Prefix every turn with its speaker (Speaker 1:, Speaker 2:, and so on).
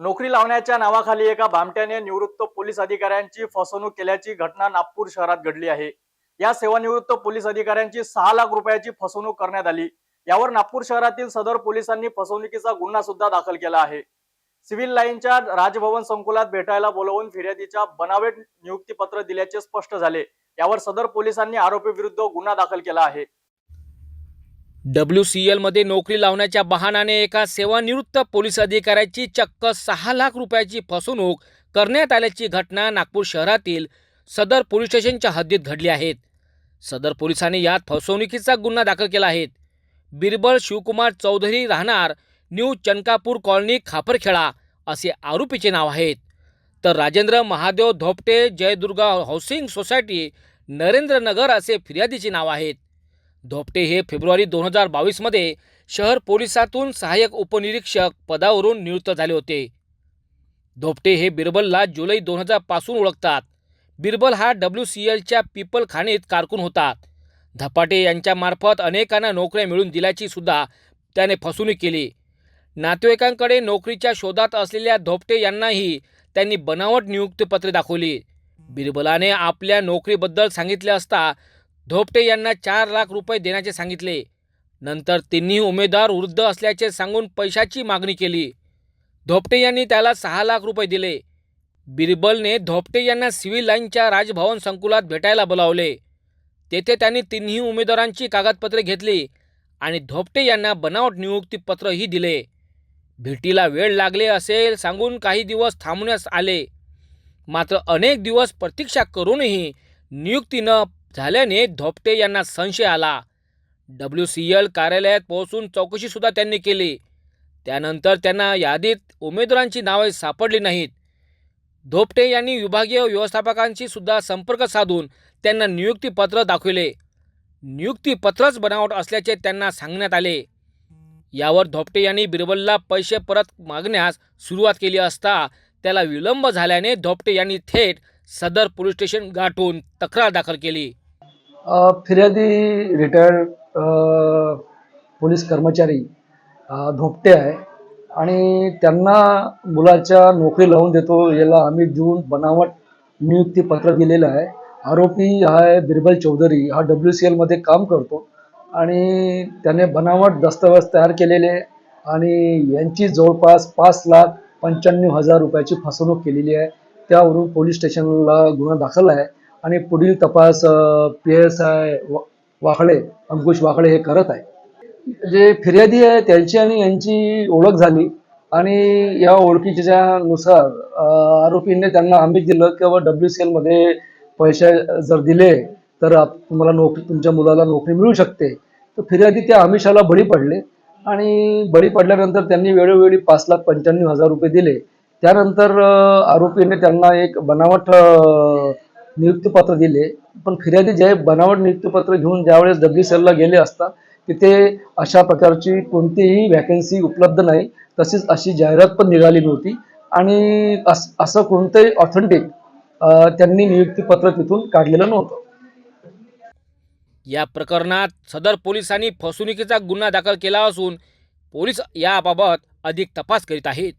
Speaker 1: नोकरी लावण्याच्या नावाखाली एका भामट्याने निवृत्त पोलीस अधिकाऱ्यांची फसवणूक केल्याची घटना नागपूर शहरात घडली आहे. या सेवानिवृत्त पोलीस अधिकाऱ्यांची सहा लाख रुपयाची फसवणूक करण्यात आली. यावर नागपूर शहरातील सदर पोलिसांनी फसवणुकीचा गुन्हा सुद्धा दाखल केला आहे. सिव्हिल लाईनच्या राजभवन संकुलात भेटायला बोलवून फिर्यादीच्या बनावट नियुक्तीपत्र दिल्याचे स्पष्ट झाले. यावर सदर पोलिसांनी आरोपी विरुद्ध गुन्हा दाखल केला आहे.
Speaker 2: डब्ल्यू सी एलमध्ये नोकरी लावण्याच्या बहाणाने एका सेवानिवृत्त पोलीस अधिकाऱ्याची चक्क सहा लाख रुपयाची फसवणूक करण्यात आल्याची घटना नागपूर शहरातील सदर पोलीस स्टेशनच्या हद्दीत घडली आहेत सदर पोलिसांनी यात फसवणुकीचा गुन्हा दाखल केला आहे. बिरबल शिवकुमार चौधरी राहणार न्यू चनकापूर कॉलनी खापरखेडा असे आरोपीचे नाव आहेत. तर राजेंद्र महादेव धोपटे जयदुर्गा हाऊसिंग सोसायटी नरेंद्रनगर असे फिर्यादीचे नाव आहेत. धोपटे हे फेब्रुवारी दोन हजार बावीसमध्ये शहर पोलिसातून सहाय्यक उपनिरीक्षक पदावरून नियुक्त झाले होते. धोपटे हे बिरबलला जुलै दोन हजारपासून ओळखतात. बिरबल हा डब्ल्यू सी एलच्या पीपल खाणीत कारकून होता. धपाटे यांच्यामार्फत अनेकांना नोकऱ्या मिळवून दिल्याची सुद्धा त्याने फसवणूक केली. नातेवाईकांकडे नोकरीच्या शोधात असलेल्या धोपटे यांनाही त्यांनी बनावट नियुक्तीपत्रे दाखवली. बिरबलाने आपल्या नोकरीबद्दल सांगितले असता धोपटे यांना चार लाख रुपये देण्याचे सांगितले. नंतर तिन्ही उमेदवार वृद्ध असल्याचे सांगून पैशाची मागणी केली. धोपटे यांनी त्याला सहा लाख रुपये दिले. बिरबलने धोपटे यांना सिव्हिल लाईनच्या राजभवन संकुलात भेटायला बोलावले. तेथे त्यांनी तिन्ही उमेदवारांची कागदपत्रे घेतली आणि धोपटे यांना बनावट नियुक्तीपत्रही दिले. भेटीला वेळ लागले असेल सांगून काही दिवस थांबण्यास आले. मात्र अनेक दिवस प्रतीक्षा करूनही नियुक्ती न झाल्याने धोपटे यांना संशय आला. डब्ल्यू सी एल कार्यालयात पोहोचून चौकशीसुद्धा त्यांनी केली. त्यानंतर त्यांना यादीत उमेदवारांची नावे सापडली नाहीत. धोपटे यांनी विभागीय व्यवस्थापकांशी सुद्धा संपर्क साधून त्यांना नियुक्तीपत्र दाखविले. नियुक्तीपत्रच बनावट असल्याचे त्यांना सांगण्यात आले. यावर धोपटे यांनी बिरबलला पैसे परत मागण्यास सुरुवात केली असता त्याला विलंब झाल्याने धोपटे यांनी थेट सदर पोलीस स्टेशन गाठून तक्रार दाखल केली.
Speaker 3: फिर्यादी रिटायर्ड पोलीस कर्मचारी धोपटे आहे. आणि त्यांना मुलाच्या नोकरी लावून देतो याला आम्ही देऊन बनावट नियुक्तीपत्र दिलेलं आहे. आरोपी हा आहे बिरबल चौधरी. हा डब्ल्यू सी एलमध्ये काम करतो. आणि त्याने बनावट दस्तऐवज तयार केलेले आहे. आणि यांची जवळपास पाच लाख पंच्याण्णव हजार रुपयाची फसवणूक केलेली आहे. त्यावरून पोलीस स्टेशनला गुन्हा दाखल आहे. आणि पुढील तपास P S I Wakade Ankush Wakade हे करत आहे. जे फिर्यादी आहे त्यांची आणि यांची ओळख झाली आणि या ओळखीच्या नुसार आरोपींनी त्यांना आम्ही दिलं किंवा डब्ल्यू सी एलमध्ये पैसे जर दिले तर आप- तुम्हाला नोकरी तुमच्या मुलाला नोकरी मिळू शकते. तर फिर्यादी त्या आमिषाला बळी पडले आणि बळी पडल्यानंतर त्यांनी वेळोवेळी पाच लाख पंच्याण्णव हजार रुपये दिले. त्यानंतर आरोपीने त्यांना एक बनावट नियुक्तीपत्र दिले. पण फिर्यादी जे बनावट नियुक्तीपत्र घेऊन ज्यावेळेस डब्ल्यू सी गेले असता तिथे अशा प्रकारची कोणतीही वॅकन्सी उपलब्ध नाही. तसेच अशी जाहिरात पण निघाली नव्हती. आणि अस असं कोणतंही ऑथेंटिक त्यांनी नियुक्तीपत्र तिथून काढलेलं नव्हतं.
Speaker 2: या प्रकरणात सदर पोलिसांनी फसवणुकीचा गुन्हा दाखल केला असून पोलीस याबाबत अधिक तपास करीत आहेत.